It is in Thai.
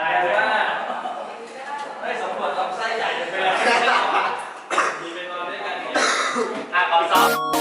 แต่ว่าได้สำรต้องไส้ใหญ่เปแล้มีเป็นอนด้วยกันนี่ยอะขอซ้อม